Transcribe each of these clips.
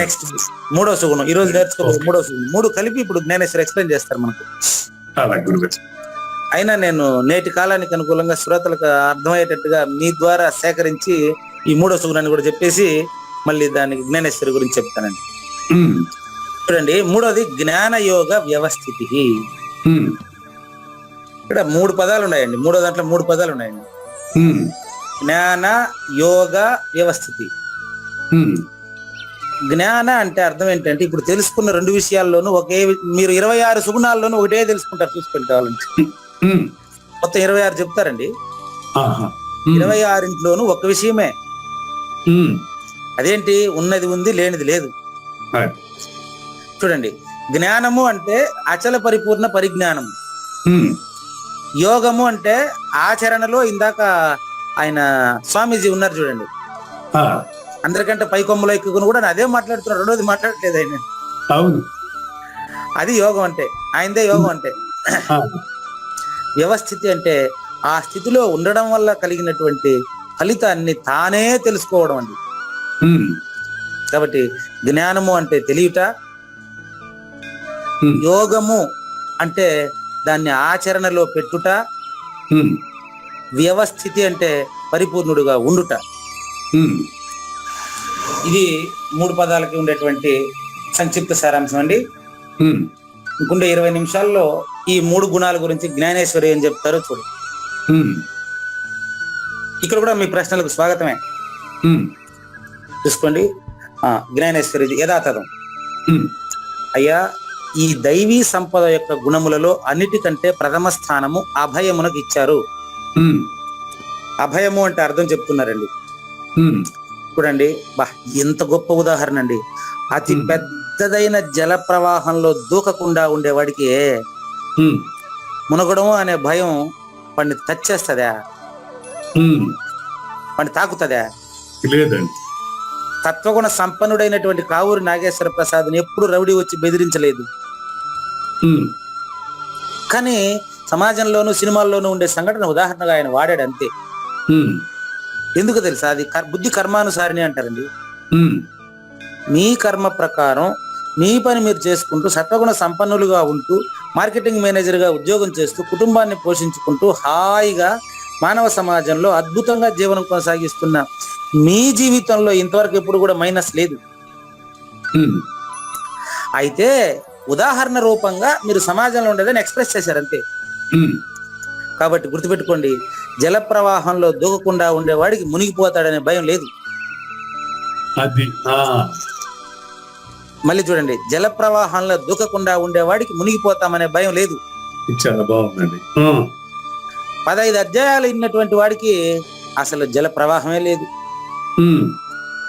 Next మూడో సుగుణం. ఈ రోజు నేర్చుకోబోయే మూడో సుగుణం. మూడు కలిపి ఇప్పుడు జ్ఞానేశ్వర్ ఎక్స్ప్లెయిన్ చేస్తారు మనకు. అయినా నేను నేటి కాలానికి అనుకూలంగా శ్రోతలకు అర్థమయ్యేటట్టుగా మీ ద్వారా సేకరించి ఈ మూడో సుగుణాన్ని కూడా చెప్పేసి మళ్ళీ దానికి జ్ఞానేశ్వరి గురించి చెప్తానండి. ఉమ్, చూడండి మూడోది జ్ఞాన యోగ వ్యవస్థితి. ఉమ్, ఇక్కడ మూడు పదాలు ఉన్నాయండి. మూడో దాంట్లో మూడు పదాలు ఉన్నాయండి. ఉమ్, జ్ఞాన యోగ వ్యవస్థితి జ్ఞాన అంటే అర్థం ఏంటంటే ఇప్పుడు తెలుసుకున్న రెండు విషయాల్లోనూ ఒకే మీరు ఇరవై ఆరు సుగుణాల్లోనూ ఒకటే తెలుసుకుంటారు చూసుకొని కావాలంటే. మొత్తం ఇరవై ఆరు చెప్తారండి. ఇరవై ఆరింట్లోనూ ఒక విషయమే. అదేంటి? ఉన్నది ఉంది లేనిది లేదు. చూడండి జ్ఞానము అంటే అచల పరిపూర్ణ పరిజ్ఞానం యోగము అంటే ఆచరణలో ఇందాక ఆయన స్వామీజీ ఉన్నారు చూడండి. అందరికంటే పై కొమ్మలో ఎక్కుకుని కూడా అదే మాట్లాడుతున్నారు రెండోది మాట్లాడట్లేదు ఆయన. అవును. అది యోగం అంటే ఆయనదే యోగం అంటే. వ్యవస్థితి అంటే ఆ స్థితిలో ఉండడం వల్ల కలిగినటువంటి ఫలితాన్ని తానే తెలుసుకోవడం అండి. కాబట్టి జ్ఞానము అంటే తెలియట యోగము అంటే దాన్ని ఆచరణలో పెట్టుట వ్యవస్థితి అంటే పరిపూర్ణుడుగా ఉండుట. ఇది మూడు పదాలకి ఉండేటువంటి సంక్షిప్త సారాంశం అండి. ఇంకుండే ఇరవై నిమిషాల్లో ఈ మూడు గుణాల గురించి జ్ఞానేశ్వరి ఏం చెప్తారో చూడు. ఇక్కడ కూడా మీ ప్రశ్నలకు స్వాగతమే. చూసుకోండి. జ్ఞానేశ్వరి యథాతథం. అయ్యా ఈ దైవీ సంపద యొక్క గుణములలో అన్నిటికంటే ప్రథమ స్థానము అభయమునకు ఇచ్చారు అభయము అంటే అర్థం చెప్తున్నారండి. చూడండి. బా ఎంత గొప్ప ఉదాహరణ అండి. అతి. పెద్దదైన జల ప్రవాహంలో దూకకుండా ఉండేవాడికి మునగడము అనే భయం వాడిని తచ్చేస్తుందా? ఉమ్, వాడిని తాకుతుందా? లేదండి. తత్వగుణ సంపన్నుడైనటువంటి కావూరి నాగేశ్వర ప్రసాద్ని ఎప్పుడు రౌడీ వచ్చి బెదిరించలేదు. కానీ సమాజంలోనూ సినిమాల్లోనూ ఉండే సంఘటన ఉదాహరణగా ఆయన వాడాడు అంతే. ఎందుకు తెలుసా? అది బుద్ధి కర్మానుసారిని అంటారండి. మీ కర్మ ప్రకారం మీ పని మీరు చేసుకుంటూ సత్వగుణ సంపన్నులుగా ఉంటూ మార్కెటింగ్ మేనేజర్గా ఉద్యోగం చేస్తూ కుటుంబాన్ని పోషించుకుంటూ హాయిగా మానవ సమాజంలో అద్భుతంగా జీవనం కొనసాగిస్తున్న మీ జీవితంలో ఇంతవరకు ఎప్పుడు కూడా మైనస్ లేదు. అయితే ఉదాహరణ రూపంగా మీరు సమాజంలో ఉండేదని ఎక్స్ప్రెస్ చేశారు అంతే. కాబట్టి గుర్తుపెట్టుకోండి జల ప్రవాహంలో దూకకుండా ఉండేవాడికి మునిగిపోతాడనే భయం లేదు. అది ఆ, మళ్ళీ చూడండి జల ప్రవాహంలో దూకకుండా ఉండేవాడికి మునిగిపోతామనే భయం లేదు. చాలా బాగుందండి. పదహైదు అధ్యాయాలు ఇన్నటువంటి వాడికి అసలు జల ప్రవాహమే లేదు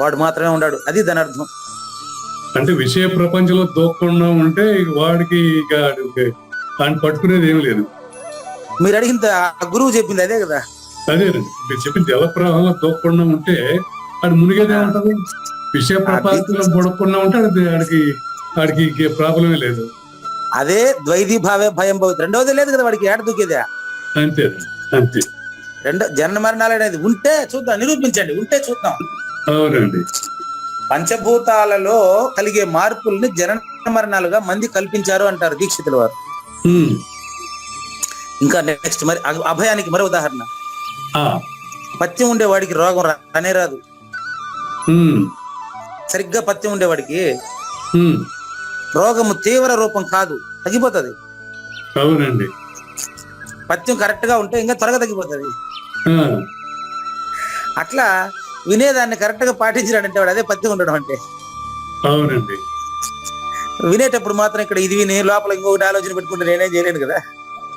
వాడు మాత్రమే ఉన్నాడు అది దాని అర్థం అంటే విషయ ప్రపంచంలో దూకకుండా ఉంటే వాడికి ఇక ఆయన పట్టుకునేది ఏం లేదు. మీరు అడిగిన ఆ గురువు చెప్పింది అదే కదా? అదేనండి మీరు చెప్పిన జల ప్రవాహంలో దూకకుండా ఉంటే అది మునిగేదే ఉంటది. విషయ ప్రపంచంలో బుడకుండా ఉంటే అది ఆడికి ఆడికి ప్రాబ్లమే లేదు. అదే ద్వైధీ భావే భయం భవిత. రెండవది లేదు కదా వాడికి ఏడ దూకేదా? అంతే అంతే. రెండో జన్మ మరణాలు అనేది ఉంటే చూద్దాం నిరూపించండి ఉంటే చూద్దాం. అవునండి. పంచభూతాలలో కలిగే మార్పుల్ని జనన మరణాలుగా మంది కల్పించారు అంటారు దీక్షితుల వారు. ఇంకా నెక్స్ట్ మరి అభయానికి మరో ఉదాహరణ. పత్యం ఉండేవాడికి రోగం రానే రాదు. సరిగ్గా పత్యం ఉండేవాడికి రోగము తీవ్ర రూపం కాదు తగ్గిపోతుంది. అవునండి. పత్యం కరెక్ట్గా ఉంటే ఇంకా త్వరగా తగ్గిపోతుంది. అట్లా వినేదాన్ని కరెక్ట్గా పాటించినాడంటే వాడు అదే పత్యం ఉండడం అంటే. అవునండి. వినేటప్పుడు మాత్రం ఇక్కడ ఇది విని లోపల ఇంకొకటి ఆలోచన పెట్టుకుంటే నేనేం చేయలేను కదా.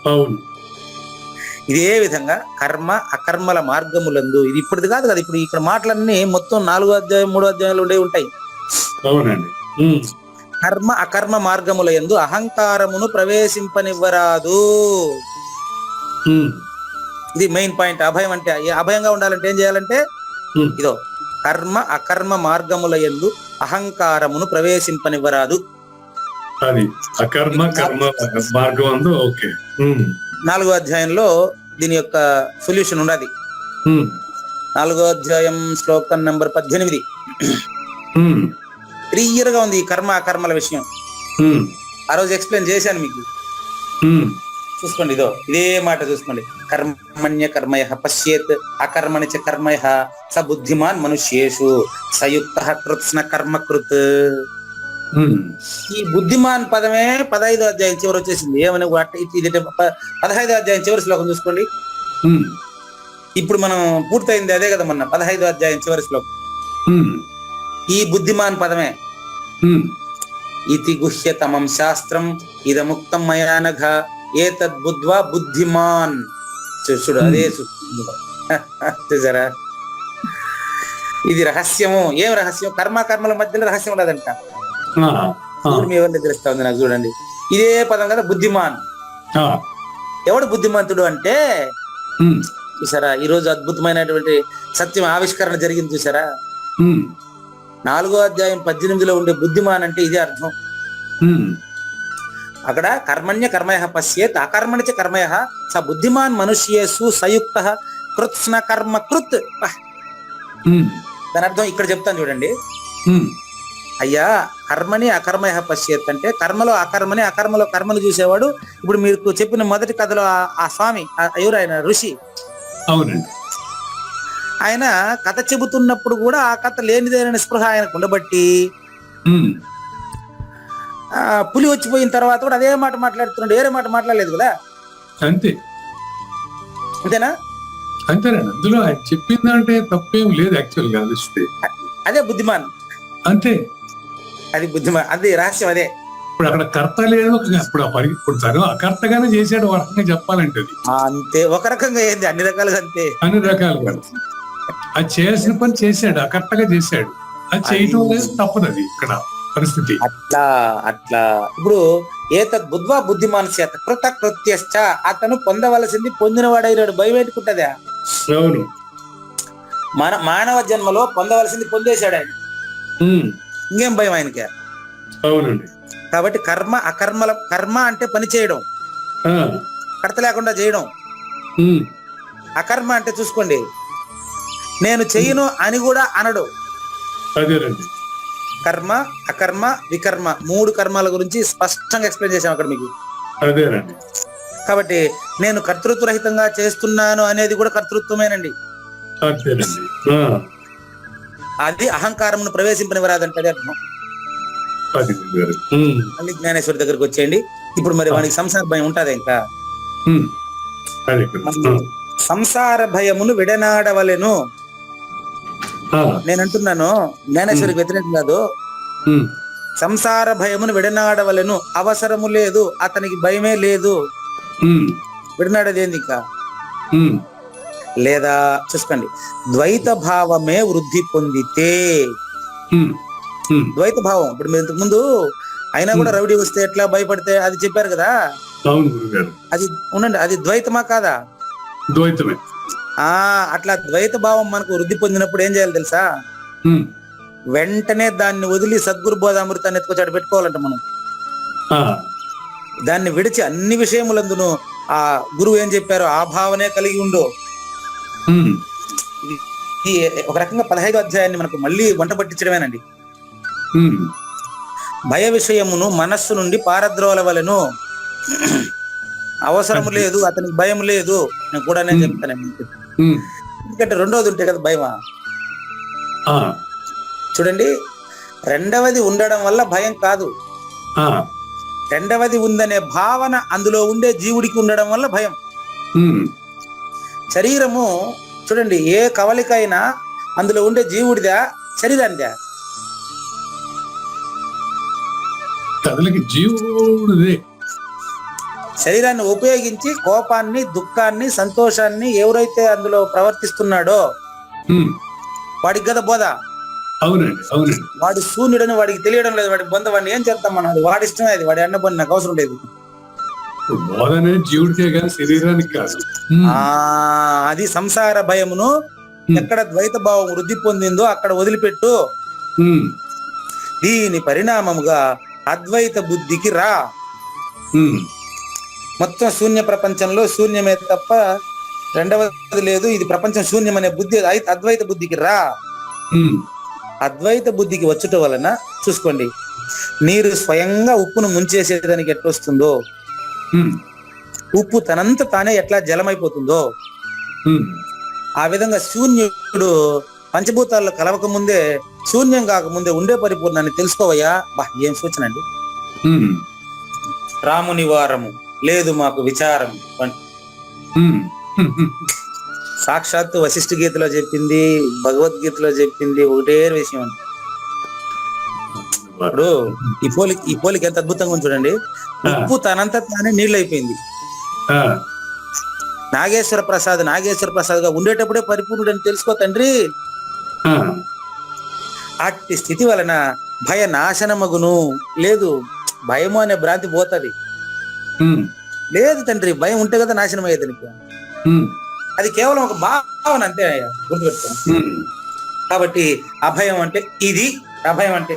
అవును. ఇదే విధంగా కర్మ అకర్మల మార్గములందు ఇది ఇప్పటిది కాదు కదా ఇప్పుడు ఇక్కడ మాటలన్నీ మొత్తం నాలుగో అధ్యాయం మూడో అధ్యాయంలో ఉండే ఉంటాయి. అవునండి. కర్మ అకర్మ మార్గముల యందు అహంకారమును ప్రవేశింపనివ్వరాదు. ఇది మెయిన్ పాయింట్. అభయం అంటే అభయంగా ఉండాలంటే ఏం చేయాలంటే ఇదో కర్మ అకర్మ మార్గముల యందు అహంకారమును ప్రవేశింపనివ్వరాదు. అది అకర్మ కర్మ మార్గం అందు ఓకే. నాలుగో అధ్యాయంలో దీని యొక్క సొల్యూషన్ ఉన్నది నాలుగో అధ్యాయం శ్లోకం నంబర్ పద్దెనిమిది. క్లియర్గా ఉంది ఈ కర్మ అకర్మల విషయం. ఆ రోజు ఎక్స్ప్లెయిన్ చేశాను మీకు. చూసుకోండి ఇదో ఇదే మాట చూసుకోండి. కర్మణ్య కర్మయ పశ్యేత్ అకర్మణి చ కర్మయ స బుద్ధిమాన్ మనుష్యేషు సయుక్త కృత్స్న కర్మకృత్ ఈ బుద్ధిమాన్ పదమే పదహైదో అధ్యాయం చివరి వచ్చేసింది. ఏమని వాటి ఇది ఇది పదహైదో అధ్యాయం చివరి శ్లోకం చూసుకోండి. ఇప్పుడు మనం పూర్తయింది అదే కదా మొన్న పదహైదో అధ్యాయం చివరి శ్లోకం. ఈ బుద్ధిమాన్ పదమే. ఉమ్, ఇతి గుహ్యతమం శాస్త్రం ఇదముక్తం మయానఘ ఏతద్ బుద్ధ్వా బుద్ధిమాన్. చూడు అదే చూసారా? ఇది రహస్యము. ఏం రహస్యం? కర్మ కర్మల మధ్యలో రహస్యం ఉండదంట. మీ ఎవరిని తెలుస్తా ఉంది నాకు చూడండి. ఇదే పదం కదా బుద్ధిమాన్. ఎవడు బుద్ధిమంతుడు అంటే చూసారా ఈ రోజు అద్భుతమైనటువంటి సత్యం ఆవిష్కరణ జరిగింది చూసారా? నాలుగో అధ్యాయం పద్దెనిమిదిలో ఉండే బుద్ధిమాన్ అంటే ఇదే అర్థం. అక్కడ కర్మణ్య కర్మయ పశ్యేత్ అకర్మణ్య కర్మయ స బుద్ధిమాన్ మనుష్యేసు సయుక్త కృత్స్న కర్మ కృత్. దాని అర్థం ఇక్కడ చెప్తాను చూడండి. అయ్యా కర్మని అకర్మయ పశ్చేత్ అంటే కర్మలో అకర్మని అకర్మలో కర్మను చూసేవాడు. ఇప్పుడు మీకు చెప్పిన మొదటి కథలో ఆ- స్వామి ఎవరు ఆయన? ఋషి. అవునండి. ఆయన కథ చెబుతున్నప్పుడు కూడా ఆ కథ లేనిదేనని స్పృహ ఆయనకు ఉండబట్టి పులి వచ్చిపోయిన తర్వాత కూడా అదే మాట మాట్లాడుతున్నాడు. వేరే మాట మాట్లాడలేదు కదా? అంతే. అంతేనా? అంతేనండి. అందులో ఆయన చెప్పిందంటే తప్పేం లేదు యాక్చువల్గా అదే బుద్ధిమాన్. అంతే. అది బుద్ధిమాన్ అది రహస్యం అదే. ఇప్పుడు అక్కడ కర్త లేదు ఇప్పుడు ఇప్పుడు తను అకర్తగానే చేశాడు ఒక రకంగా చెప్పాలంటే అంతే ఒక రకంగా ఏంది? అన్ని రకాలుగా అంతే. అన్ని రకాలుగా. అది చేయాల్సిన పని చేశాడు అకర్తగా చేశాడు. అది చేయటం లేదు తప్పదు అది ఇక్కడ పరిస్థితి. అట్లా అట్లా. ఇప్పుడు ఏతద్ బుద్ధ్వా బుద్ధిమాన్ చేత కృత కృత్యశ్చ అతను పొందవలసింది పొందినవాడైనాడు. భయం పెట్టుకుంటదా అవును. మన మానవ జన్మలో పొందవలసింది పొందేశాడు ఆయన. ఇంకేం భయం ఆయనకి? అవునండి. కాబట్టి కర్మ అకర్మల కర్మ అంటే పని చేయడం. కడత లేకుండా చేయడం అకర్మ అంటే చూసుకోండి నేను చెయ్యను అని కూడా అనడు. కర్మ అకర్మ వికర్మ మూడు కర్మాల గురించి స్పష్టంగా ఎక్స్ప్లెయిన్ చేశాం అక్కడ మీకు. కాబట్టి నేను కర్తృత్వ రహితంగా చేస్తున్నాను అనేది కూడా కర్తృత్వమేనండి. అది అహంకారమును ప్రవేశింపనివరాదంటే అర్థం మళ్ళీ జ్ఞానేశ్వరి దగ్గరికి వచ్చేయండి. ఇప్పుడు మరి వానికి సంసార భయం ఉంటది ఇంకా? సంసార భయమును విడనాడవలెను. ఆ, నేను అంటున్నాను జ్ఞానేశ్వరికి వ్యతిరేకం కాదు. సంసార భయమును విడనాడవలెను. అవసరము లేదు అతనికి భయమే లేదు. ఉమ్, విడనాడేది ఏంది ఇంకా? లేదా చూసుకోండి. ద్వైత భావమే వృద్ధి పొందితే ద్వైత భావం. ఇప్పుడు మీరు ఇంతకు ముందు అయినా కూడా రౌడీ వస్తే ఎట్లా భయపడితే అది చెప్పారు కదా? అది ఉండండి అది ద్వైతమా కాదా? ద్వైతమే. ఆ అట్లా ద్వైత భావం మనకు వృద్ధి పొందినప్పుడు ఏం చేయాలి తెలుసా? వెంటనే దాన్ని వదిలి సద్గురు బోధామృతాన్ని ఎత్తుకొచ్చాడు పెట్టుకోవాలంట మనం. దాన్ని విడిచి అన్ని విషయములందును ఆ గురువు ఏం చెప్పారో? ఆ భావనే కలిగి ఉండు. ఈ ఒక రకంగా పదహైదు అధ్యాయాన్ని మనకు మళ్ళీ వంట పట్టించడమేనండి. భయ విషయమును మనస్సు నుండి పారద్రోలవలను అవసరము లేదు అతనికి భయం లేదు. నేను కూడా నేను చెప్తాను ఎందుకంటే రెండోది ఉంటే కదా భయమా? చూడండి రెండవది ఉండడం వల్ల భయం కాదు. రెండవది ఉందనే భావన అందులో ఉండే జీవుడికి ఉండడం వల్ల భయం. శరీరము చూడండి ఏ కవలికైనా అందులో ఉండే జీవుడిదా శరీరానిదా? జీవుడిదే. శరీరాన్ని ఉపయోగించి కోపాన్ని దుఃఖాన్ని సంతోషాన్ని ఎవరైతే అందులో ప్రవర్తిస్తున్నాడో వాడికి కదా బోధ? అవునండి అవునండి. వాడు శూన్యుడని వాడికి తెలియడం లేదు వాడి బొంద వాడిని ఏం చేద్దాం మనం? వాడి ఇష్టమే అది వాడి అన్న పని నాకు అవసరం లేదు. బోధ అనేది జీవుడికే కానీ శరీరానికి కాదు. అది సంసార భయమును ఎక్కడ ద్వైత భావం వృద్ధి పొందిందో అక్కడ వదిలిపెట్టు. దీని పరిణామముగా అద్వైత బుద్ధికి రా. మొత్తం శూన్య ప్రపంచంలో శూన్యమే తప్ప రెండవది లేదు. ఇది ప్రపంచం శూన్యం అనే బుద్ధి అద్వైత బుద్ధికి రా. అద్వైత బుద్ధికి వచ్చుట వలన చూసుకోండి నీరు స్వయంగా ఉప్పును ముంచేసేదానికి ఎట్లొస్తుందో. ఉమ్, ఉప్పు తనంత తానే ఎట్లా జలమైపోతుందో. ఆ విధంగా శూన్యుడు పంచభూతాల్లో కలవక ముందే శూన్యం కాకముందే ఉండే పరిపూర్ణాన్ని తెలుసుకోవయ్యా. బా ఏం సూచన అండి? ఉమ్, రాముని వారము లేదు మాకు విచారం. సాక్షాత్తు వశిష్ఠ గీతలో చెప్పింది భగవద్గీతలో చెప్పింది ఒకటే విషయం అండి. ఇప్పుడు ఈ పోలిక ఈ పోలిక ఎంత అద్భుతంగా ఉంది చూడండి. ఉప్పు తనంత తానే నీళ్ళు అయిపోయింది నాగేశ్వర ప్రసాద్ నాగేశ్వర ప్రసాద్గా ఉండేటప్పుడే పరిపూర్ణుడు అని తెలుసుకో తండ్రి. అట్టి స్థితి వలన భయ నాశనమగును. లేదు భయము అనే భ్రాంతి పోతది. లేదు తండ్రి భయం ఉంటే కదా నాశనం అయ్యేది నీకు. అది కేవలం ఒక భావన అంతే గుర్తుపెట్టుకో కాబట్టి అభయం అంటే ఇది అభయం అంటే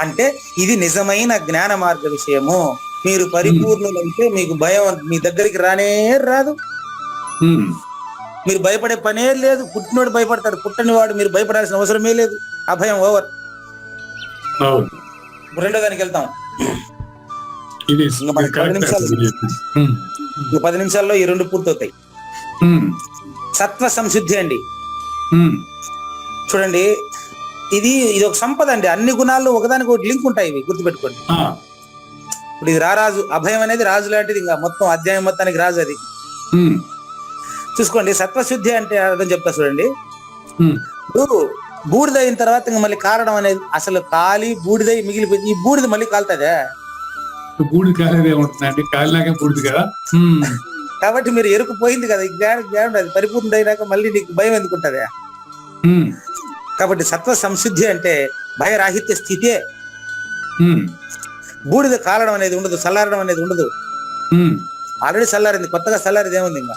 అంటే ఇది నిజమైన జ్ఞాన మార్గ విషయము. మీరు పరిపూర్ణులంటే మీకు భయం మీ దగ్గరికి రానే రాదు. మీరు భయపడే పనే లేదు. పుట్టినోడు భయపడతాడు. పుట్టని వాడు మీరు భయపడాల్సిన అవసరమే లేదు. అభయం ఓవర్. రెండో దానికి వెళ్తాం. పది నిమిషాలు. పది నిమిషాల్లో ఈ రెండు పూర్తవుతాయి. సత్వ సంశుద్ధి అండి. చూడండి ఇది ఇది ఒక సంపద అండి. అన్ని గుణాలు ఒకదానికి ఒకటి లింక్ ఉంటాయి ఇవి గుర్తుపెట్టుకోండి. ఇప్పుడు ఇది రారాజు అభయం అనేది రాజు లాంటిది ఇంకా మొత్తం అధ్యాయం మొత్తానికి రాజు అది. చూసుకోండి సత్వశుద్ధి అంటే అర్థం చెప్తా చూడండి. ఇప్పుడు బూడిద అయిన తర్వాత ఇంకా మళ్ళీ కారడం అనేది అసలు కాలి బూడిదై మిగిలిపోయింది ఈ బూడిద మళ్ళీ కాలుతుందా? బూడిద కాలేదు ఏముంటుందండి కాలినాకే బూడిది కదా. కాబట్టి మీరు ఎరుకు పోయింది కదా జ్ఞానం జ్ఞానం అది పరిపూర్ణ అయినాక మళ్ళీ నీకు భయం ఎందుకుంటదా కాబట్టి సత్వ సంశుద్ధి అంటే భయరాహిత్య స్థితే. బూడిద కాలడం అనేది ఉండదు చల్లారడం అనేది ఉండదు. ఆల్రెడీ చల్లారింది కొత్తగా చల్లారేది ఏముంది ఇంకా?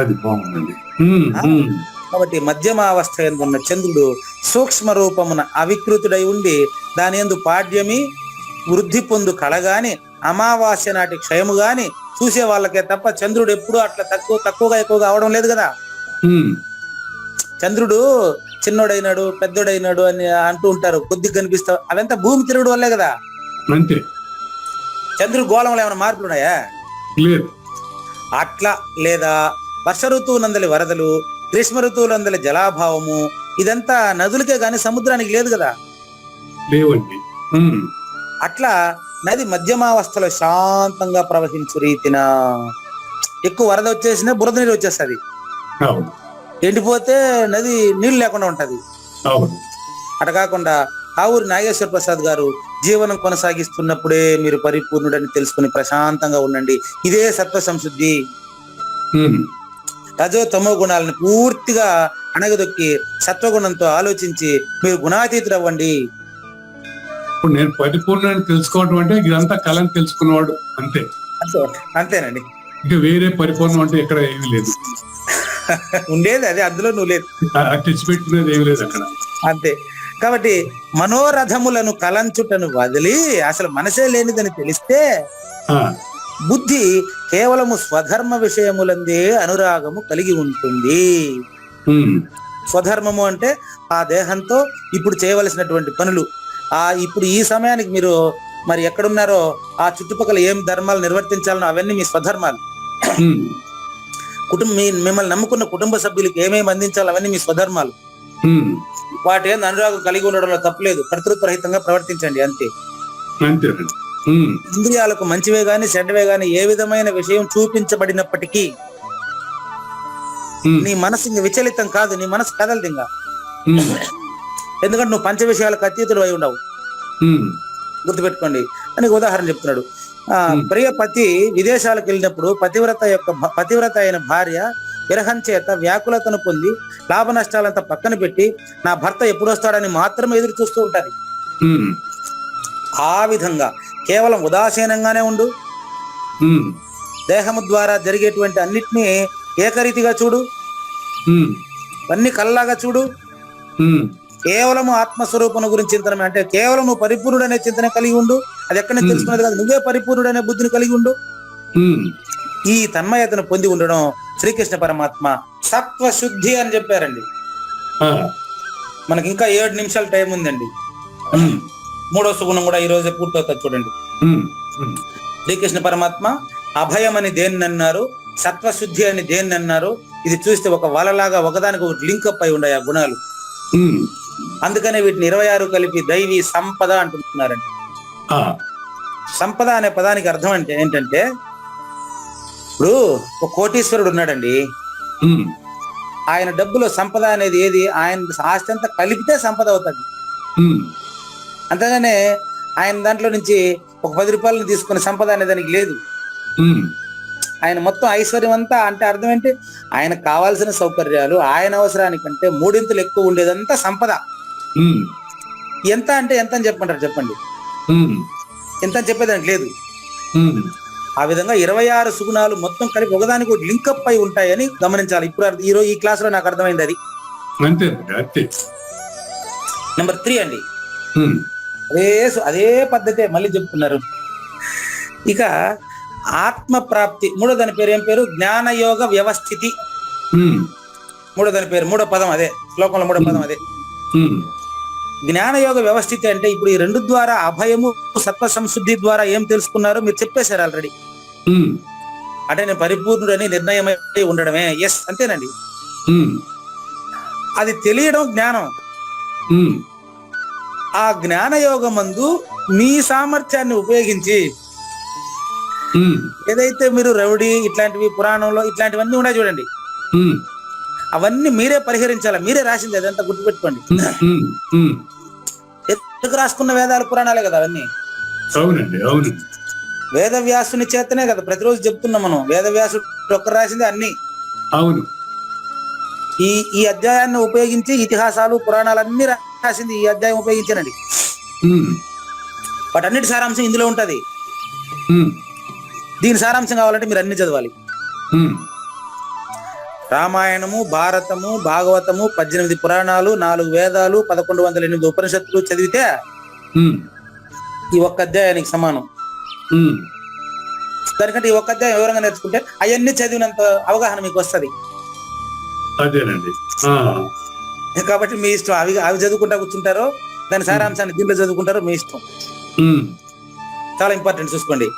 అది ఉమ్, కాబట్టి మధ్యమ అవస్థ ఎందు ఉన్న చంద్రుడు సూక్ష్మ రూపమున అవికృతుడై ఉండి దాని ఎందు పాడ్యమి వృద్ధి పొందు కళగాని అమావాస్య నాటి క్షయము గాని చూసే వాళ్ళకే తప్ప చంద్రుడు ఎప్పుడు అట్లా తక్కువ తక్కువగా ఎక్కువగా అవడం లేదు కదా? చంద్రుడు చిన్నోడైనాడు పెద్దోడైనాడు అని అంటూ ఉంటారు. కొద్దిగా కనిపిస్తా అవంతా భూమి తిరుగుడు వల్లే కదా? అంతే. చంద్రుడు గోళంలో ఏమైనా మార్పులు ఉన్నాయా? అట్లా లేదా? వర్ష ఋతువు నందలి వరదలు గ్రీష్మ ఋతువు నందలి జలాభావము ఇదంతా నదులకే గాని సముద్రానికి లేదు కదా? లేవండి. అట్లా నది మధ్యమావస్థలో శాంతంగా ప్రవహించు రీతిన. ఎక్కువ వరద వచ్చేసినా బురద నీరు వచ్చేస్తది. ఎండిపోతే నది నీళ్ళు లేకుండా ఉంటది. అట కాకుండా ఆవూరి నాగేశ్వర ప్రసాద్ గారు జీవనం కొనసాగిస్తున్నప్పుడే మీరు పరిపూర్ణుడని తెలుసుకుని ప్రశాంతంగా ఉండండి. ఇదే సత్వ సంశుద్ధి. రజో తమో గుణాలను పూర్తిగా అణగదొక్కి సత్వగుణంతో ఆలోచించి మీరు గుణాతీతులు అవ్వండి ఇప్పుడు నేను పరిపూర్ణాన్ని తెలుసుకోవడం అంటే ఇదంతా కళని తెలుసుకున్నవాడు అంతే. అంతే అంతేనండి. ఇంకా వేరే పరిపూర్ణం అంటే ఎక్కడ ఏమీ లేదు. ఉండేది అదే అందులో నువ్వు లేదు ఏమీ లేదు అక్కడ. అంతే. కాబట్టి మనోరథములను కలంచుటను వదిలి అసలు మనసే లేనిదని తెలిస్తే బుద్ధి కేవలము స్వధర్మ విషయములందే అనురాగము కలిగి ఉంటుంది. స్వధర్మము అంటే ఆ దేహంతో ఇప్పుడు చేయవలసినటువంటి పనులు. ఆ ఇప్పుడు ఈ సమయానికి మీరు మరి ఎక్కడున్నారో ఆ చుట్టుపక్కల ఏం ధర్మాలు నిర్వర్తించాలనో అవన్నీ మీ స్వధర్మాలు. కుటుంబ మిమ్మల్ని నమ్ముకున్న కుటుంబ సభ్యులకి ఏమేమి అందించాలో అవన్నీ మీ స్వధర్మాలు. వాటి ఏంది అనురాగం కలిగి ఉండడంలో తప్పలేదు. కర్తృత్వరహితంగా ప్రవర్తించండి. అంతే. ఇంద్రియాలకు మంచివే గాని చెడ్డవే గాని ఏ విధమైన విషయం చూపించబడినప్పటికీ నీ మనసు ఇంక విచలితం కాదు. నీ మనసు కదలదు ఇంకా. ఎందుకంటే నువ్వు పంచ విషయాలకు అతీతుడు అయి ఉండవు గుర్తుపెట్టుకోండి. అని ఉదాహరణ చెప్తున్నాడు. ప్రియ పతి విదేశాలకు వెళ్ళినప్పుడు పతివ్రత యొక్క పతివ్రత అయిన భార్య విరహం చేత వ్యాకులతను పొంది లాభ నష్టాలంతా పక్కన పెట్టి నా భర్త ఎప్పుడు వస్తాడని మాత్రమే ఎదురు చూస్తూ ఉమ్, ఆ విధంగా కేవలం ఉదాసీనంగానే ఉండు. దేహము ద్వారా జరిగేటువంటి అన్నిటినీ ఏకరీతిగా చూడు. అన్ని కల్లాగా చూడు. కేవలము ఆత్మస్వరూపం గురించి చింతనమే అంటే కేవలం నువ్వు పరిపూర్ణుడనే చింతన కలిగి ఉండు. అది ఎక్కడ నుంచి. తెలుసుకున్నది కాదు. నువ్వే పరిపూర్ణుడనే బుద్ధిని కలిగి ఉండు. ఈ తన్మయతను పొంది ఉండడం శ్రీకృష్ణ పరమాత్మ సత్వ శుద్ధి అని చెప్పారండి. మనకి ఇంకా ఏడు నిమిషాల టైం ఉందండి. మూడో సుగుణం కూడా ఈ రోజే పూర్తవుతుంది చూడండి. శ్రీకృష్ణ పరమాత్మ అభయం అని దేన్ని అన్నారు సత్వశుద్ధి అని దేన్ని అన్నారు ఇది చూస్తే ఒక వలలాగా ఒకదానికి ఒకటి లింకప్ అయి ఉన్నాయి ఆ గుణాలు. అందుకనే వీటిని ఇరవై ఆరు కలిపి దైవీ సంపద అంటున్నారండి సంపద అనే పదానికి అర్థం అంటే ఏంటంటే ఇప్పుడు ఒక కోటీశ్వరుడు ఉన్నాడండి. ఆయన డబ్బులో సంపద అనేది ఏది? ఆయన ఆస్తి అంతా కలిపితే సంపద అవుతుంది. అంతగానే ఆయన దాంట్లో నుంచి ఒక పది రూపాయలను తీసుకునే సంపద అనే దానికి లేదు. ఆయన మొత్తం ఐశ్వర్యం అంతా అంటే అర్థం ఏంటి? ఆయనకు కావాల్సిన సౌకర్యాలు ఆయన అవసరానికంటే మూడింతలు ఎక్కువ ఉండేదంతా సంపద. ఎంత అంటే ఎంత అని చెప్పమంటారు చెప్పండి. ఎంత చెప్పేదానికి లేదు. ఆ విధంగా ఇరవై ఆరు సుగుణాలు మొత్తం కలిపి ఒకదానికి ఒకటి లింకప్ అయి ఉంటాయని గమనించాలి. ఇప్పుడు అర్థం- ఈ క్లాస్లో నాకు అర్థమైంది అది. నెంబర్ త్రీ అండి. అదే అదే పద్ధతే మళ్ళీ చెప్తున్నారు. ఇక ఆత్మ ప్రాప్తి మూడో దాని పేరు ఏం పేరు? జ్ఞానయోగ వ్యవస్థితి. మూడో దాని పేరు మూడో పదం అదే. శ్లోకంలో మూడో పదం అదే. జ్ఞానయోగ వ్యవస్థితి అంటే ఇప్పుడు ఈ రెండు ద్వారా అభయము సత్వ సంశుద్ధి ద్వారా ఏం తెలుసుకున్నారో మీరు చెప్పేశారు ఆల్రెడీ అంటే నేను పరిపూర్ణుడని నిర్ణయమై ఉండడమే. ఎస్ అంతేనండి. అది తెలియడం జ్ఞానం. ఆ జ్ఞానయోగం మందు మీ సామర్థ్యాన్ని ఉపయోగించి ఏదైతే మీరు రౌడీ ఇట్లాంటివి పురాణంలో ఇట్లాంటివన్నీ ఉన్నాయి చూడండి. అవన్నీ మీరే పరిహరించాలి మీరే రాసింది అదంతా గుర్తుపెట్టుకోండి. ఎందుకు రాసుకున్న వేదాలు పురాణాలే కదా అవన్నీ? అవునండి అవును. వేద వ్యాసుని చేతనే కదా ప్రతిరోజు చెప్తున్నాం మనం. వేద వ్యాసుడు ఒక్కరు రాసింది అన్ని. అవును. ఈ ఈ అధ్యాయాన్ని ఉపయోగించి ఇతిహాసాలు పురాణాలు అన్ని రాసింది ఈ అధ్యాయం ఉపయోగించానండి. వాటన్నిటి సారాంశం ఇందులో ఉంటది. దీని సారాంశం కావాలంటే మీరు అన్ని చదవాలి. రామాయణము భారతము భాగవతము పద్దెనిమిది పురాణాలు నాలుగు వేదాలు పదకొండు వందల ఎనిమిది ఉపనిషత్తులు చదివితే ఈ ఒక్క అధ్యాయానికి సమానం. దానికంటే ఈ ఒక్క అధ్యాయం వివరంగా నేర్చుకుంటే అవన్నీ చదివినంత అవగాహన మీకు వస్తది. అదేనండి. కాబట్టి మీ ఇష్టం. అవి అవి చదువుకుంటా కూర్చుంటారో దాని సారాంశాన్ని దీంట్లో చదువుకుంటారో మీ ఇష్టం. చాలా ఇంపార్టెంట్ చూసుకోండి.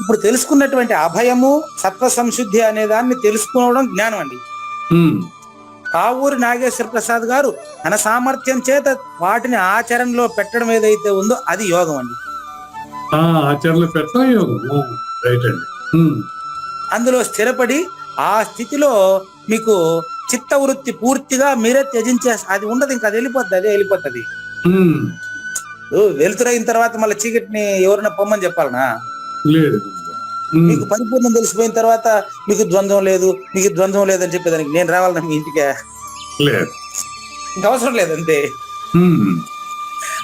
ఇప్పుడు తెలుసుకున్నటువంటి అభయము సత్వ సంశుద్ధి అనే దాన్ని తెలుసుకోవడం జ్ఞానం అండి. కావూరి నాగేశ్వర ప్రసాద్ గారు తన సామర్థ్యం చేత వాటిని ఆచరణలో పెట్టడం ఏదైతే ఉందో అది యోగం అండి. ఆ, ఆచరణలో పెట్టడం యోగం. ఆ, రైట్ అండి. ఉమ్, అందులో స్థిరపడి ఆ స్థితిలో మీకు చిత్తవృత్తి పూర్తిగా మీరే త్యజించే అది ఉండదు ఇంకా అది వెళ్ళిపోద్ది అదే వెళ్ళిపోతుంది. వెలుతురైన తర్వాత మళ్ళీ చీకటిని ఎవరైనా పొమ్మని చెప్పాలనా? లేదు. మీకు పరిపూర్ణం తెలిసిపోయిన తర్వాత మీకు ద్వంద్వం లేదు మీకు ద్వంద్వం లేదని చెప్పేదానికి నేను రావాలన్నా మీ ఇంటికి? లేదు. ఇంకా అవసరం లేదు అంతే.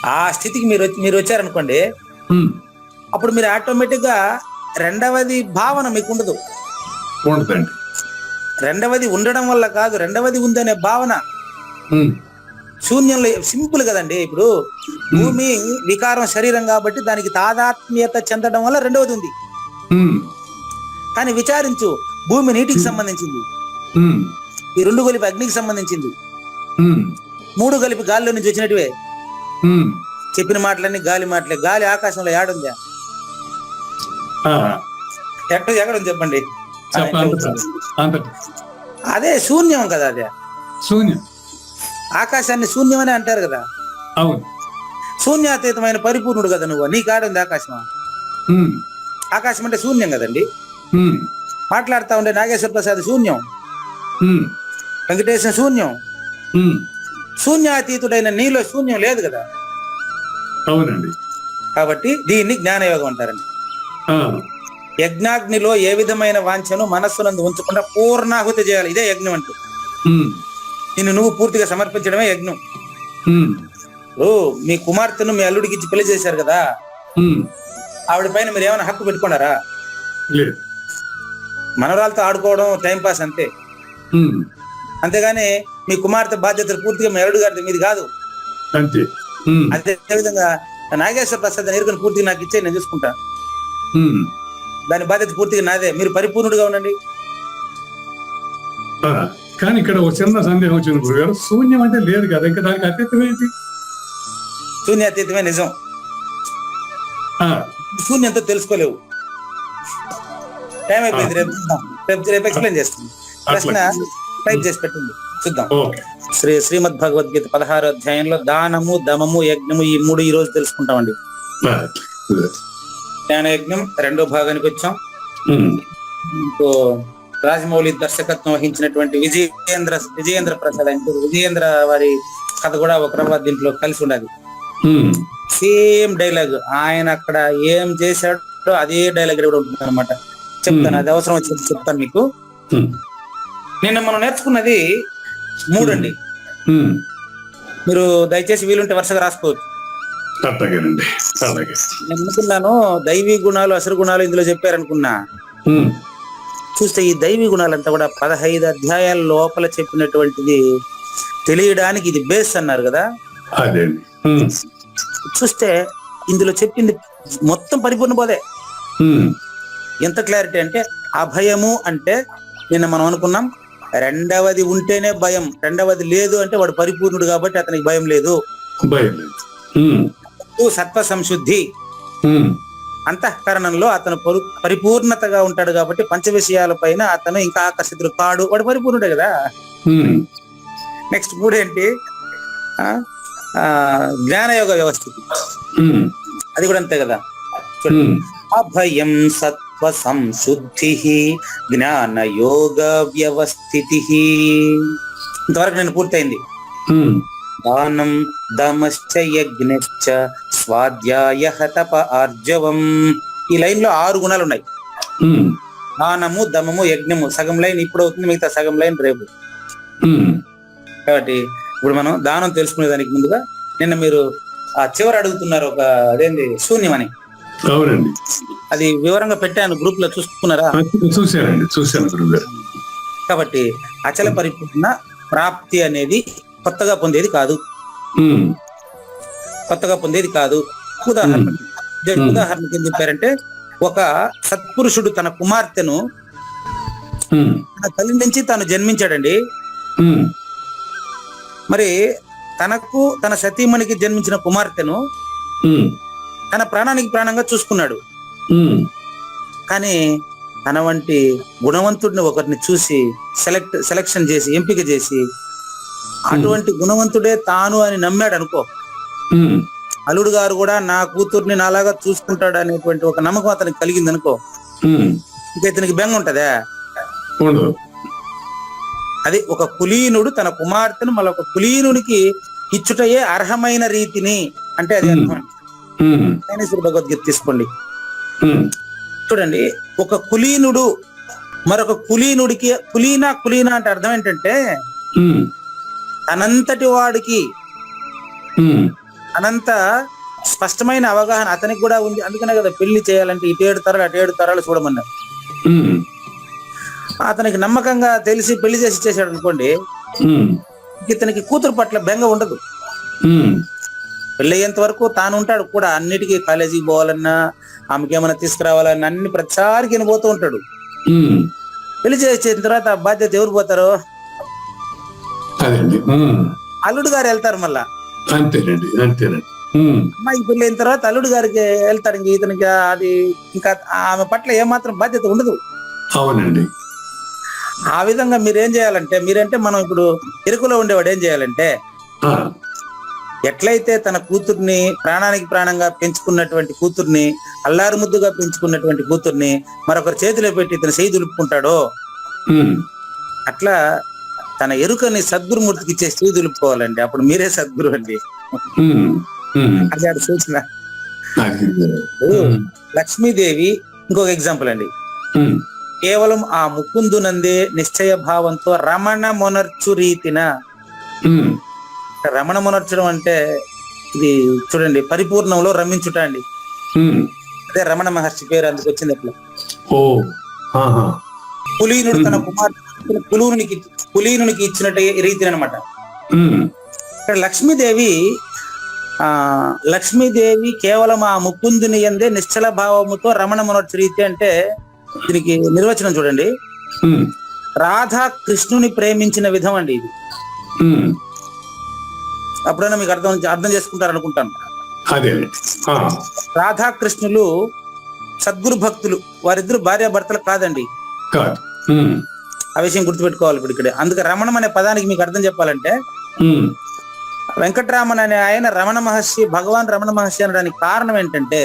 ఆ స్థితికి మీరు వచ్చి- మీరు వచ్చారనుకోండి అప్పుడు మీరు ఆటోమేటిక్గా రెండవది భావన మీకు ఉండదు. రెండవది ఉండడం వల్ల కాదు రెండవది ఉందనే భావన. శూన్యంలో సింపుల్ కదండి. ఇప్పుడు భూమి వికారం శరీరం కాబట్టి దానికి తాదాత్మ్యత చెందడం వల్ల రెండవది ఉంది. కానీ విచారించు భూమి నీటికి సంబంధించింది. ఈ రెండు కలిపి అగ్నికి సంబంధించింది. మూడు కలిపి గాలిలో నుంచి వచ్చినట్టువే. చెప్పిన మాటలన్నీ గాలి మాటలే. గాలి ఆకాశంలో ఏడుందా? ఎక్కడ ఎక్కడుంది చెప్పండి? అదే శూన్యం కదా అదే. శూన్యం. ఆకాశాన్ని శూన్యం అని అంటారు కదా. అవును. శూన్యాతీతమైన పరిపూర్ణుడు కదా నువ్వు. నీ కాడుంది ఆకాశం ఆకాశం అంటే శూన్యం కదండి. మాట్లాడుతా ఉండే నాగేశ్వర ప్రసాద్ శూన్యం. వెంకటేశ్వర శూన్యం. శూన్యాతీతుడైన నీలో శూన్యం లేదు కదా. అవునండి. కాబట్టి దీన్ని జ్ఞానయోగం అంటారండి. యజ్ఞాగ్నిలో ఏ విధమైన వాంఛను మనస్సునందు ఉంచకుండా పూర్ణాహుతి చేయాలి. ఇదే యజ్ఞం అంటూ. నిన్ను నువ్వు పూర్తిగా సమర్పించడమే యజ్ఞం. ఓ మీ కుమార్తెను మీ అల్లుడికి ఇచ్చి పెళ్ళి చేశారు కదా? ఆవిడ పైన మీరు ఏమైనా హక్కు పెట్టుకున్నారా? మనవరాలతో ఆడుకోవడం టైం పాస్ అంతే. అంతేగాని మీ కుమార్తె బాధ్యతలు పూర్తిగా మీ అల్లుడు గారి మీది కాదు. అంతే. ఉమ్, అదే విధంగా నాగేశ్వర ప్రసాద్ ఎరుకను పూర్తిగా నాకు ఇచ్చే నేను చూసుకుంటా. దాని బాధ్యత పూర్తిగా నాదే. మీరు పరిపూర్ణుడిగా ఉండండి. కానీ ఇక్కడ ఒక చిన్న సందేహం వచ్చింది గురుగారు. శూన్యం అంటే లేదు కదా ఇంకా దానికి అతీతం ఏంటి? శూన్యాతీతమే నిజం. ఆ, శూన్యంతో తెలుసుకోలేవు. టైం అయిపోయింది రేపు. రేపు ఎక్స్ప్లెయిన్ చేస్తాను ప్రశ్న టైప్ చేసి పెట్టండి. చూద్దాం. శ్రీ శ్రీమద్ భగవద్గీత పదహారు అధ్యాయంలో దానము దమము యజ్ఞము ఈ మూడు ఈ రోజు తెలుసుకుంటామండి. జ్ఞాన యజ్ఞం రెండో భాగానికి వచ్చాం. ఇంకో రాజమౌళి దర్శకత్వం వహించినటువంటి విజయేంద్ర విజయేంద్ర ప్రసాద్ అంటే విజయేంద్ర వారి కథ కూడా ఒక దీంట్లో కలిసి ఉమ్, సేమ్ డైలాగ్. ఆయన అక్కడ ఏం చేశాడో అదే డైలాగ్ కూడా ఉంటుంది అనమాట చెప్తాను అది అవసరం వచ్చింది చెప్తాను మీకు. నిన్న మనం నేర్చుకున్నది మూడండి. మీరు దయచేసి వీలుంటే వరుసగా రాసుకోవచ్చు. నేను అనుకున్నాను దైవీ గుణాలు అసలు గుణాలు ఇందులో చెప్పారనుకున్నా. చూస్తే ఈ దైవీ గుణాలంతా కూడా పదహైదు అధ్యాయాల లోపల చెప్పినటువంటిది తెలియడానికి ఇది బేస్ అన్నారు కదా? చూస్తే ఇందులో చెప్పింది మొత్తం పరిపూర్ణ పోదే ఉమ్, ఎంత క్లారిటీ అంటే అభయము అంటే నిన్న మనం అనుకున్నాం రెండవది ఉంటేనే భయం రెండవది లేదు అంటే వాడు పరిపూర్ణుడు కాబట్టి అతనికి భయం లేదు. భయం లేదు. ఉమ్, సత్వ సంశుద్ధి అంతఃకరణంలో అతను పరు- పరిపూర్ణతగా ఉంటాడు కాబట్టి పంచ విషయాల పైన అతను ఇంకా ఆకర్షితుడు కాడు. వాడు పరిపూర్ణుడే కదా? నెక్స్ట్ మూడేంటి? జ్ఞానయోగ వ్యవస్థితి ఉమ్, అది కూడా అంతే కదా? అభయం సత్వ సంశుద్ధి జ్ఞాన యోగ వ్యవస్థితి. ఇంతవరకు నేను పూర్తయింది. దానం దమశ్చ యజ్ఞశ్చ స్వాధ్యాయ తప ఆర్జవం ఈ లైన్లో ఆరు గుణాలు ఉన్నాయి దానము దమము యజ్ఞము. సగం లైన్ ఇప్పుడు అవుతుంది మిగతా సగం లైన్ రేపు. కాబట్టి ఇప్పుడు మనం దానం తెలుసుకునే దానికి ముందుగా నిన్న మీరు ఆ చివర అడుగుతున్నారు ఒక అదేంది శూన్యం అని. అవునండి. అది వివరంగా పెట్టాను గ్రూప్లో చూసుకున్నారా చూశానండి చూశాను కాబట్టి అచల పరిపూర్ణ ప్రాప్తి అనేది కొత్తగా పొందేది కాదు. కొత్తగా పొందేది కాదు. ఉదాహరణ. ఉదాహరణకి ఏం చెప్పారంటే ఒక సత్పురుషుడు తన కుమార్తెను తన తల్లి నుంచి తాను జన్మించాడండి. మరి తనకు తన సతీమణికి జన్మించిన కుమార్తెను తన ప్రాణానికి ప్రాణంగా చూసుకున్నాడు. కానీ తన వంటి గుణవంతుడిని ఒకరిని చూసి సెలెక్ట్ సెలెక్షన్ చేసి ఎంపిక చేసి అటువంటి గుణవంతుడే తాను అని నమ్మాడు అనుకో ఉమ్, అల్లుడు గారు కూడా నా కూతుర్ని నాలాగా చూసుకుంటాడు అనేటువంటి ఒక నమ్మకం అతనికి కలిగింది అనుకో ఉమ్, ఇంకా ఇతనికి బెంగ ఉంటదా? అది ఒక కులీనుడు తన కుమార్తెను మళ్ళీ ఒక కులీనునికి ఇచ్చుటయే అర్హమైన రీతిని అంటే అది Hmm. అర్థం భగవద్గీత తీసుకోండి. చూడండి ఒక కులీనుడు మరొక కులీనుడికి కులీనా కులీనా అంటే అర్థం ఏంటంటే ఉమ్, తనంతటి వాడికి అనంత స్పష్టమైన అవగాహన అతనికి కూడా ఉంది. అందుకనే కదా పెళ్ళి చేయాలంటే ఇటు ఏడు తరాలు అటు ఏడు తరాలు చూడమన్నారు. అతనికి నమ్మకంగా తెలిసి పెళ్ళి చేసి చేశాడు అనుకోండి ఇతనికి కూతురు పట్ల బెంగ ఉండదు. అయ్యేంత వరకు తాను ఉంటాడు. కూడా అన్నిటికీ కాలేజీకి పోవాలన్నా ఆమెకి ఏమైనా తీసుకురావాలన్నా అన్ని ప్రతిసారికి పోతూ ఉంటాడు. పెళ్ళి చేసిన తర్వాత బాధ్యత ఎవరు పోతారు? అదండి అల్లుడు గారు వెళ్తారు మళ్ళా? అంతేనండి అంతేనండి. పెళ్ళి అయిన తర్వాత అల్లుడు గారికి వెళ్తారు ఇంక ఇతనికి అది ఇంకా ఆమె పట్ల ఏమాత్రం బాధ్యత ఉండదు. అవునండి. ఆ విధంగా మీరు ఏం చేయాలంటే మీరంటే మనం ఇప్పుడు ఎరుకులో ఉండేవాడు ఏం చేయాలంటే ఎట్లయితే తన కూతుర్ని ప్రాణానికి ప్రాణంగా పెంచుకున్నటువంటి కూతుర్ని అల్లారు ముద్దుగా పెంచుకున్నటువంటి కూతుర్ని మరొకరి చేతిలో పెట్టి ఇతను చేయి దులుపుకుంటాడో అట్లా తన ఎరుకని సద్గురుమూర్తికి ఇచ్చే చేయి దులుపుకోవాలండి అప్పుడు మీరే సద్గురు అండి. అది. సూచన లక్ష్మీదేవి ఇంకొక ఎగ్జాంపుల్ అండి. కేవలం ఆ ముకుందునందే నిశ్చయ భావంతో రమణ మొనర్చు రీతిన. రమణ మొనర్చడం అంటే ఇది చూడండి పరిపూర్ణంలో రమించుట అండి. అదే రమణ మహర్షి పేరు అందుకు వచ్చింది అట్లా. కులీనుడు తన కుమార్తె కులీనునికి కులీనునికి ఇచ్చినట్టు రీతిని అనమాట ఇక్కడ లక్ష్మీదేవి ఆ లక్ష్మీదేవి కేవలం ఆ ముకుందుని ఎందే నిశ్చల భావముతో రమణ మనోర్చ రీతి అంటే దీనికి నిర్వచనం చూడండి. రాధా కృష్ణుని ప్రేమించిన విధం అండి ఇది అప్పుడైనా మీకు అర్థం అర్థం చేసుకుంటారు అనుకుంటాను అదే రాధాకృష్ణులు సద్గురు భక్తులు వారిద్దరు భార్యాభర్తలు కాదండి. కాదు. ఉమ్, ఆ విషయం గుర్తుపెట్టుకోవాలి ఇప్పుడు ఇక్కడ. అందుకే రమణం అనే పదానికి మీకు అర్థం చెప్పాలంటే వెంకటరామన్ అనే ఆయన రమణ మహర్షి భగవాన్ రమణ మహర్షి అనడానికి కారణం ఏంటంటే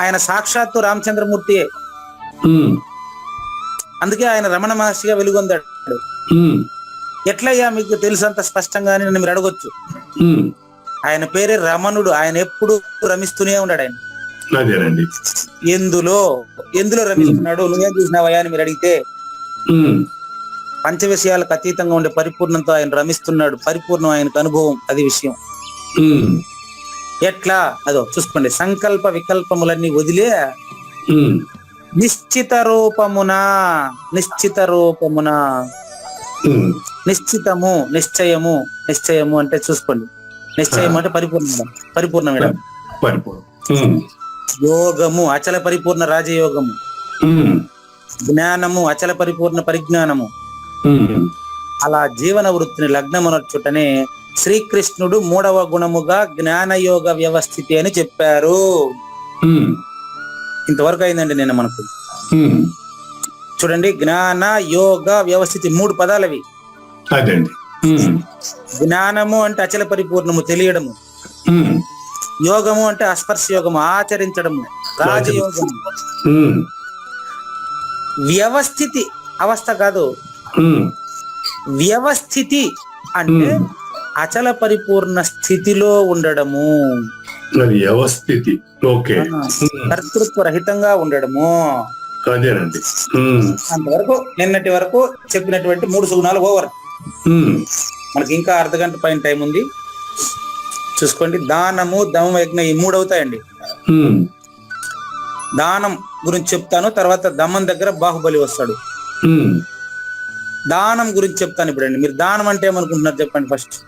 ఆయన సాక్షాత్తు రామచంద్రమూర్తి అందుకే ఆయన రమణ మహర్షిగా వెలుగొందాడు. ఎట్లయ్యా మీకు తెలుసు అంత స్పష్టంగా అని నన్ను మీరు అడగొచ్చు ఆయన పేరే రమణుడు. ఆయన ఎప్పుడు రమిస్తూనే ఉన్నాడు ఆయన. ఎందులో? ఎందులో రమిస్తున్నాడు? నువ్వేం చూసినావయ్యా అని మీరు అడిగితే పంచ విషయాలకు అతీతంగా ఉండే పరిపూర్ణంతో ఆయన రమిస్తున్నాడు. పరిపూర్ణం ఆయనకు అనుభవం అది విషయం. ఎట్లా? అదో చూసుకోండి. సంకల్ప వికల్పములన్నీ వదిలే నిశ్చిత రూపమున నిశ్చిత రూపమున. నిశ్చితము నిశ్చయము నిశ్చయము అంటే చూసుకోండి. నిశ్చయం అంటే పరిపూర్ణ పరిపూర్ణం. ఉమ్, యోగము అచల పరిపూర్ణ రాజయోగము. జ్ఞానము అచల పరిపూర్ణ పరిజ్ఞానము. అలా జీవన వృత్తిని లగ్నమనొచ్చుటనే శ్రీకృష్ణుడు మూడవ గుణముగా జ్ఞానయోగ వ్యవస్థితి అని చెప్పారు. ఇంతవరకు అయిందండి నేను మనకు. చూడండి జ్ఞాన యోగ వ్యవస్థితి మూడు పదాలవి. జ్ఞానము అంటే అచల పరిపూర్ణము తెలియడము. యోగము అంటే అస్పర్శ యోగము ఆచరించడము. రాజయోగము. వ్యవస్థితి అవస్థ కాదు. వ్యవస్థితి అంటే. అచల పరిపూర్ణ స్థితిలో ఉండడము. వ్యవస్థితి. ఓకే. కర్తృత్వ రహితంగా ఉండడము. అదేనండి. అంతవరకు నిన్నటి వరకు చెప్పినటువంటి మూడు సుగుణాలు ఓవర్. మనకి ఇంకా అర్ధ గంట పైన టైం ఉంది. చూసుకోండి. దానము దమ యజ్ఞ ఈ మూడు అవుతాయండి. దానం గురించి చెప్తాను తర్వాత దమం దగ్గర బాహుబలి వస్తాడు. దానం గురించి చెప్తాను ఇప్పుడండి. మీరు దానం అంటే ఏమనుకుంటున్నారు చెప్పండి ఫస్ట్